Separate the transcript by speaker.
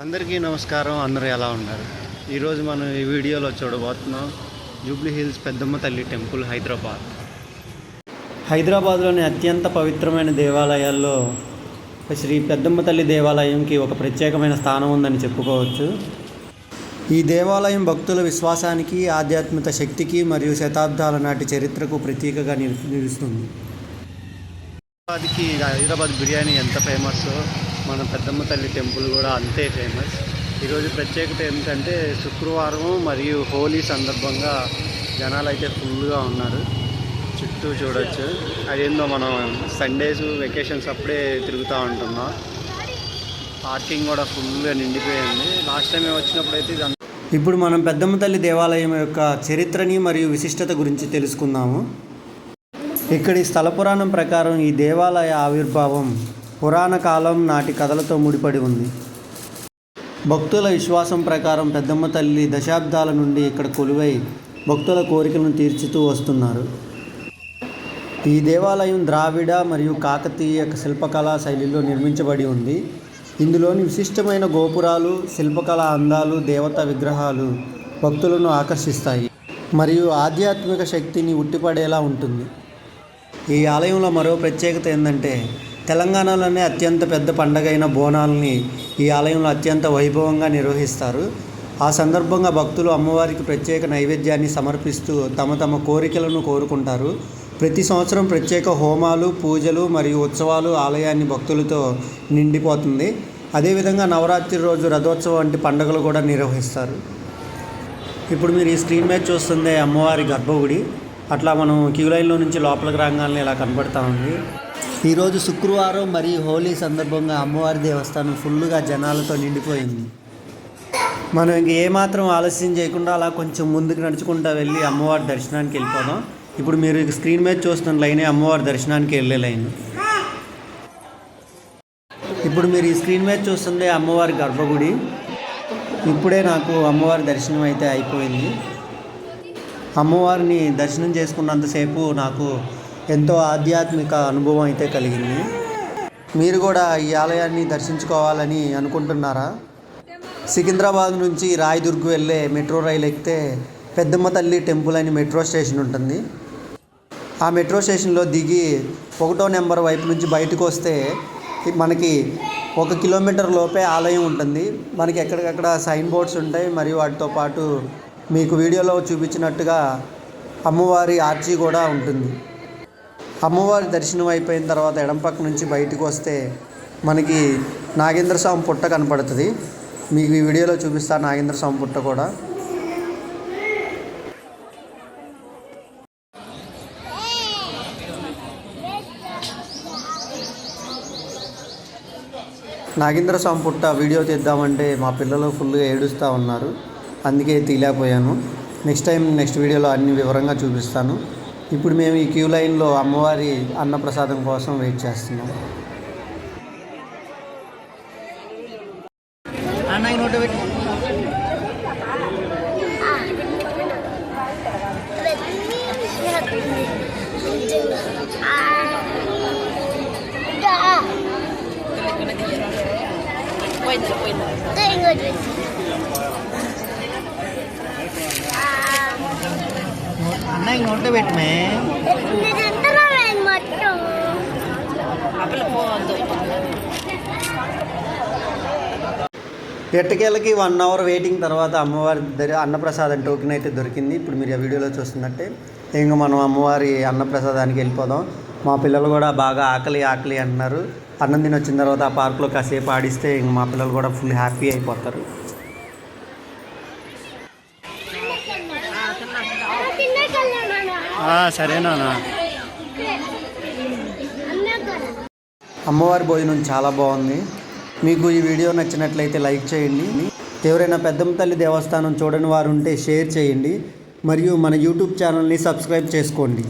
Speaker 1: అందరికీ నమస్కారం అందరూ ఎలా ఉన్నారు? ఈరోజు మనం ఈ వీడియోలో చూడబోతున్నాం జూబ్లీ హిల్స్ పెద్దమ్మ తల్లి టెంపుల్ హైదరాబాద్. హైదరాబాద్లోని అత్యంత పవిత్రమైన దేవాలయాల్లో శ్రీ పెద్దమ్మ తల్లి దేవాలయంకి ఒక ప్రత్యేకమైన స్థానం ఉందని చెప్పుకోవచ్చు. ఈ దేవాలయం భక్తుల విశ్వాసానికి ఆధ్యాత్మిక శక్తికి మరియు శతాబ్దాల నాటి చరిత్రకు ప్రతీకగా నిలు- నిలుస్తుంది. హైదరాబాద్కి హైదరాబాద్ బిర్యానీ ఎంత ఫేమస్ మన పెద్దమ్మ తల్లి టెంపుల్ కూడా అంతే ఫేమస్. ఈరోజు ప్రత్యేకత ఏంటంటే శుక్రవారం మరియు హోలీ సందర్భంగా జనాలు అయితే ఫుల్గా ఉన్నారు. చుట్టూ చూడొచ్చు. అదేందో మనం సండేస్ వెకేషన్స్ అప్పుడే తిరుగుతూ ఉంటున్నాం. పార్కింగ్ కూడా ఫుల్గా నిండిపోయింది. లాస్ట్ టైం వచ్చినప్పుడు అయితే ఇప్పుడు మనం పెద్దమ్మ తల్లి దేవాలయం యొక్క చరిత్రని మరియు విశిష్టత గురించి తెలుసుకుందాము. ఇక్కడి స్థల పురాణం ప్రకారం ఈ దేవాలయ ఆవిర్భావం పురాణ కాలం నాటి కథలతో ముడిపడి ఉంది. భక్తుల విశ్వాసం ప్రకారం పెద్దమ్మ తల్లి దశాబ్దాల నుండి ఇక్కడ కొలువై భక్తుల కోరికలను తీర్చుతూ వస్తున్నారు. ఈ దేవాలయం ద్రావిడ మరియు కాకతీయ శిల్పకళా శైలిలో నిర్మించబడి ఉంది. ఇందులోని విశిష్టమైన గోపురాలు శిల్పకళా అందాలు దేవతా విగ్రహాలు భక్తులను ఆకర్షిస్తాయి మరియు ఆధ్యాత్మిక శక్తిని ఉట్టిపడేలా ఉంటుంది. ఈ ఆలయంలో మరో ప్రత్యేకత ఏంటంటే తెలంగాణలోనే అత్యంత పెద్ద పండగ అయిన బోనాలని ఈ ఆలయంలో అత్యంత వైభవంగా నిర్వహిస్తారు. ఆ సందర్భంగా భక్తులు అమ్మవారికి ప్రత్యేక నైవేద్యాన్ని సమర్పిస్తూ తమ తమ కోరికలను కోరుకుంటారు. ప్రతి సంవత్సరం ప్రత్యేక హోమాలు పూజలు మరియు ఉత్సవాలు ఆలయాన్ని భక్తులతో నిండిపోతుంది. అదేవిధంగా నవరాత్రి రోజు రథోత్సవం వంటి పండుగలు కూడా నిర్వహిస్తారు. ఇప్పుడు మీరు ఈ స్క్రీన్ మీద చూస్తుంది అమ్మవారి గర్భగుడి. అట్లా మనం క్యూ లైన్లో నుంచి లోపలికి రాగానే ఇలా కనబడతా ఉంది. ఈరోజు శుక్రవారం మరియు హోలీ సందర్భంగా అమ్మవారి దేవస్థానం ఫుల్గా జనాలతో నిండిపోయింది. మనం ఇంక ఏమాత్రం ఆలస్యం చేయకుండా అలా కొంచెం ముందుకు నడుచుకుంటూ వెళ్ళి అమ్మవారి దర్శనానికి వెళ్ళిపోదాం. ఇప్పుడు మీరు స్క్రీన్ మీద చూస్తున్న లైనే అమ్మవారి దర్శనానికి వెళ్ళే లైన్. ఇప్పుడు మీరు ఈ స్క్రీన్ మీద చూస్తుంది అమ్మవారి గర్భగుడి. ఇప్పుడే నాకు అమ్మవారి దర్శనం అయితే అయిపోయింది. అమ్మవారిని దర్శనం చేసుకున్నంతసేపు నాకు ఎంతో ఆధ్యాత్మిక అనుభవం అయితే కలిగింది. మీరు కూడా ఈ ఆలయాన్ని దర్శించుకోవాలని అనుకుంటున్నారా? సికింద్రాబాద్ నుంచి రాయదుర్గ్ వెళ్ళే మెట్రో రైలు ఎక్కితే పెద్దమ్మ తల్లి టెంపుల్ అని మెట్రో స్టేషన్ ఉంటుంది. ఆ మెట్రో స్టేషన్లో దిగి ఒకటో నెంబర్ వైపు నుంచి బయటకు వస్తే మనకి ఒక కిలోమీటర్ లోపే ఆలయం ఉంటుంది. మనకి ఎక్కడికక్కడ సైన్ బోర్డ్స్ ఉంటాయి. మరియు వాటితో పాటు మీకు వీడియోలో చూపించినట్టుగా అమ్మవారి ఆర్చి కూడా ఉంటుంది. అమ్మవారి దర్శనం అయిపోయిన తర్వాత ఎడం పక్క నుంచి బయటకు వస్తే మనకి నాగేంద్ర స్వామి పుట్ట కనపడుతుంది. మీకు ఈ వీడియోలో చూపిస్తాను నాగేంద్ర స్వామి పుట్ట కూడా. నాగేంద్ర స్వామి పుట్ట వీడియో తీద్దామంటే మా పిల్లలు ఫుల్గా ఏడుస్తూ ఉన్నారు. అందుకే తీలేకపోయాను నెక్స్ట్ టైం నెక్స్ట్ వీడియోలో అన్ని వివరంగా చూపిస్తాను. ఇప్పుడు మేము ఈ క్యూ లైన్లో అమ్మవారి అన్నప్రసాదం కోసం వెయిట్ చేస్తున్నాం. అన్న నోట పెట్టి అన్న నోట పెట్టమే. ఎట్టకేళ్ళకి వన్ అవర్ వెయిటింగ్ తర్వాత అమ్మవారి దరి అన్నప్రసాదం టోకెన్ అయితే దొరికింది. ఇప్పుడు మీరు ఆ వీడియోలో చూస్తున్నట్టే ఇంకా మనం అమ్మవారి అన్నప్రసాదానికి వెళ్ళిపోదాం. మా పిల్లలు కూడా బాగా ఆకలి ఆకలి అంటున్నారు అన్నం తిని వచ్చిన తర్వాత ఆ పార్క్లో కాసేపు ఆడిస్తే ఇంక మా పిల్లలు కూడా ఫుల్ హ్యాపీ అయిపోతారు. సరేనా అమ్మవారి భోజనం చాలా బాగుంది. మీకు ఈ వీడియో నచ్చినట్లయితే లైక్ చేయండి. ఎవరైనా పెద్దమ్మ తల్లి దేవస్థానం చూడని వారు ఉంటే షేర్ చేయండి. మరియు మన యూట్యూబ్ ఛానల్ని సబ్స్క్రైబ్ చేసుకోండి.